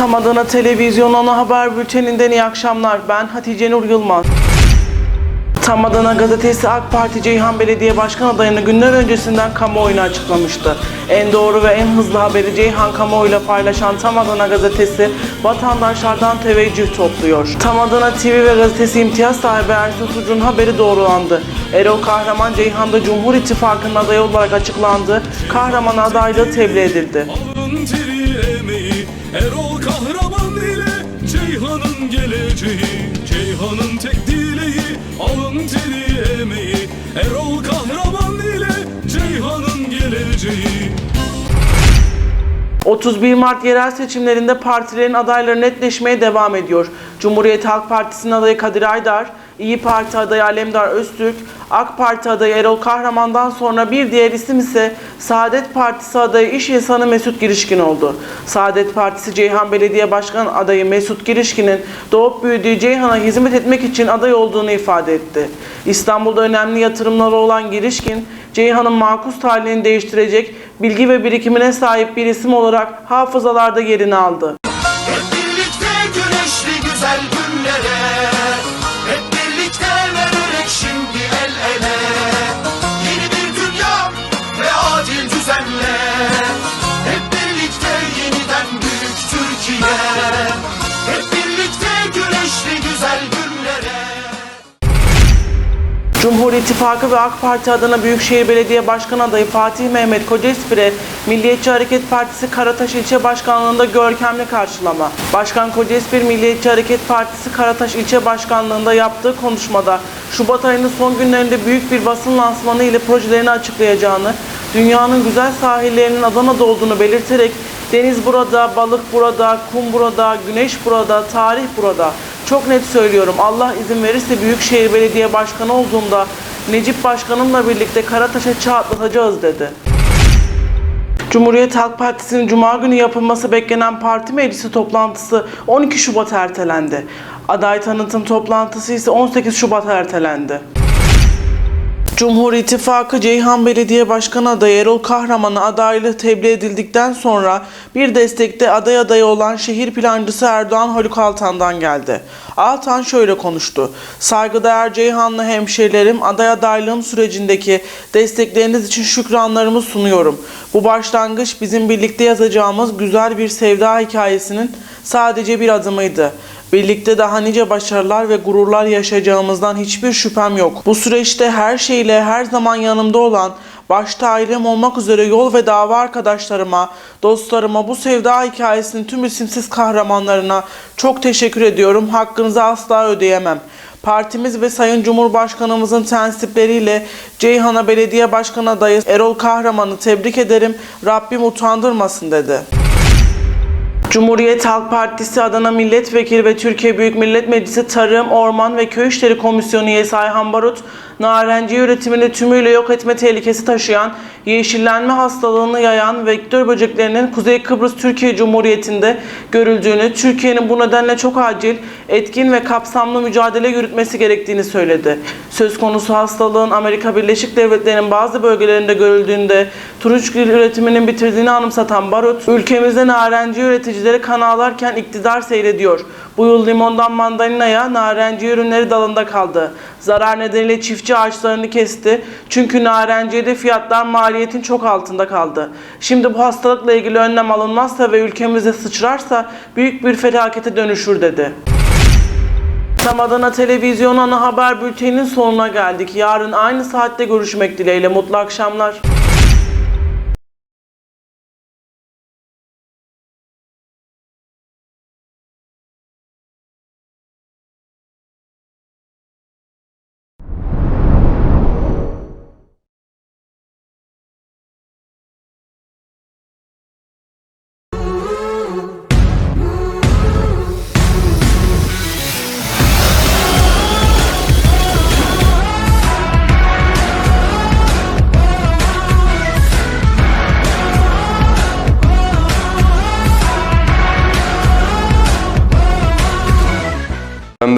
Tam Adana Televizyon Ana Haber Bülteninden iyi akşamlar. Ben Hatice Nur Yılmaz. Tam Adana Gazetesi AK Parti Ceyhan Belediye Başkan adayını günler öncesinden kamuoyuna açıklamıştı. En doğru ve en hızlı haberi Ceyhan kamuoyuyla paylaşan Tam Adana Gazetesi vatandaşlardan teveccüh topluyor. Tam Adana TV ve gazetesi imtiyaz sahibi Ersin Sucu'nun haberi doğrulandı. Erol Kahraman Ceyhan'da Cumhur İttifakı'nın adayı olarak açıklandı. Kahraman adaylığı tebliğ edildi. Erol Ceyhan'ın geleceği Ceyhan'ın tek dileği Alın teri emeği Erol kahraman ile Ceyhan'ın geleceği 31 Mart yerel seçimlerinde partilerin adayları netleşmeye devam ediyor. Cumhuriyet Halk Partisi'nin adayı Kadir Aydar, İyi Parti adayı Alemdar Öztürk, AK Parti adayı Erol Kahraman'dan sonra bir diğer isim ise Saadet Partisi adayı iş insanı Mesut Girişkin oldu. Saadet Partisi Ceyhan Belediye Başkan adayı Mesut Girişkin'in doğup büyüdüğü Ceyhan'a hizmet etmek için aday olduğunu ifade etti. İstanbul'da önemli yatırımları olan Girişkin, Ceyhan'ın makus talihini değiştirecek bilgi ve birikimine sahip bir isim olarak hafızalarda yerini aldı. Hep birlikte güneşli güzel günlere İttifakı ve AK Parti adına Büyükşehir Belediye Başkanı adayı Fatih Mehmet Kocaespir'e Milliyetçi Hareket Partisi Karataş İlçe Başkanlığı'nda görkemli karşılama. Başkan Kocaespir Milliyetçi Hareket Partisi Karataş İlçe Başkanlığı'nda yaptığı konuşmada Şubat ayının son günlerinde büyük bir basın lansmanı ile projelerini açıklayacağını, dünyanın güzel sahillerinin Adana'da olduğunu belirterek deniz burada, balık burada, kum burada, güneş burada, tarih burada. Çok net söylüyorum Allah izin verirse Büyükşehir Belediye Başkanı olduğumda Necip Başkanımla birlikte Karataş'a çağ atlatacağız dedi. Cumhuriyet Halk Partisi'nin Cuma günü yapılması beklenen parti meclisi toplantısı 12 Şubat ertelendi. Aday tanıtım toplantısı ise 18 Şubat ertelendi. Cumhur İttifakı Ceyhan Belediye Başkanı adayı Erol Kahraman'a adaylığı tebliğ edildikten sonra bir destekte aday adayı olan şehir plancısı Erdoğan Haluk Altan'dan geldi. Altan şöyle konuştu. Saygıdeğer Ceyhanlı hemşehrilerim aday adaylığım sürecindeki destekleriniz için şükranlarımı sunuyorum. Bu başlangıç bizim birlikte yazacağımız güzel bir sevda hikayesinin sadece bir adımıydı. Birlikte daha nice başarılar ve gururlar yaşayacağımızdan hiçbir şüphem yok. Bu süreçte her şeyle her zaman yanımda olan, başta ailem olmak üzere yol ve dava arkadaşlarıma, dostlarıma, bu sevda hikayesinin tüm isimsiz kahramanlarına çok teşekkür ediyorum. Hakkınızı asla ödeyemem. Partimiz ve Sayın Cumhurbaşkanımızın tensipleriyle Ceyhan'a Belediye Başkanı adayı Erol Kahraman'ı tebrik ederim. Rabbim utandırmasın dedi. Cumhuriyet Halk Partisi Adana Milletvekili ve Türkiye Büyük Millet Meclisi Tarım, Orman ve Köy İşleri Komisyonu üyesi Ayhan Barut, narenci üretimini tümüyle yok etme tehlikesi taşıyan, yeşillenme hastalığını yayan vektör böceklerinin Kuzey Kıbrıs Türkiye Cumhuriyeti'nde görüldüğünü, Türkiye'nin bu nedenle çok acil, etkin ve kapsamlı mücadele yürütmesi gerektiğini söyledi. Söz konusu hastalığın Amerika Birleşik Devletleri'nin bazı bölgelerinde görüldüğünde turunçgil üretiminin bitirdiğini anımsatan Barut, ülkemizde narenci üreticileri kan ağlarken iktidar seyrediyor. Bu yıl limondan mandalinaya narenci ürünleri dalında kaldı. Zarar nedeniyle çiftçi ağaçlarını kesti. Çünkü narenciyede fiyatlar maliyetin çok altında kaldı. Şimdi bu hastalıkla ilgili önlem alınmazsa ve ülkemize sıçrarsa büyük bir felakete dönüşür dedi. Tam Adana Televizyon ana haber bülteninin sonuna geldik. Yarın aynı saatte görüşmek dileğiyle. Mutlu akşamlar.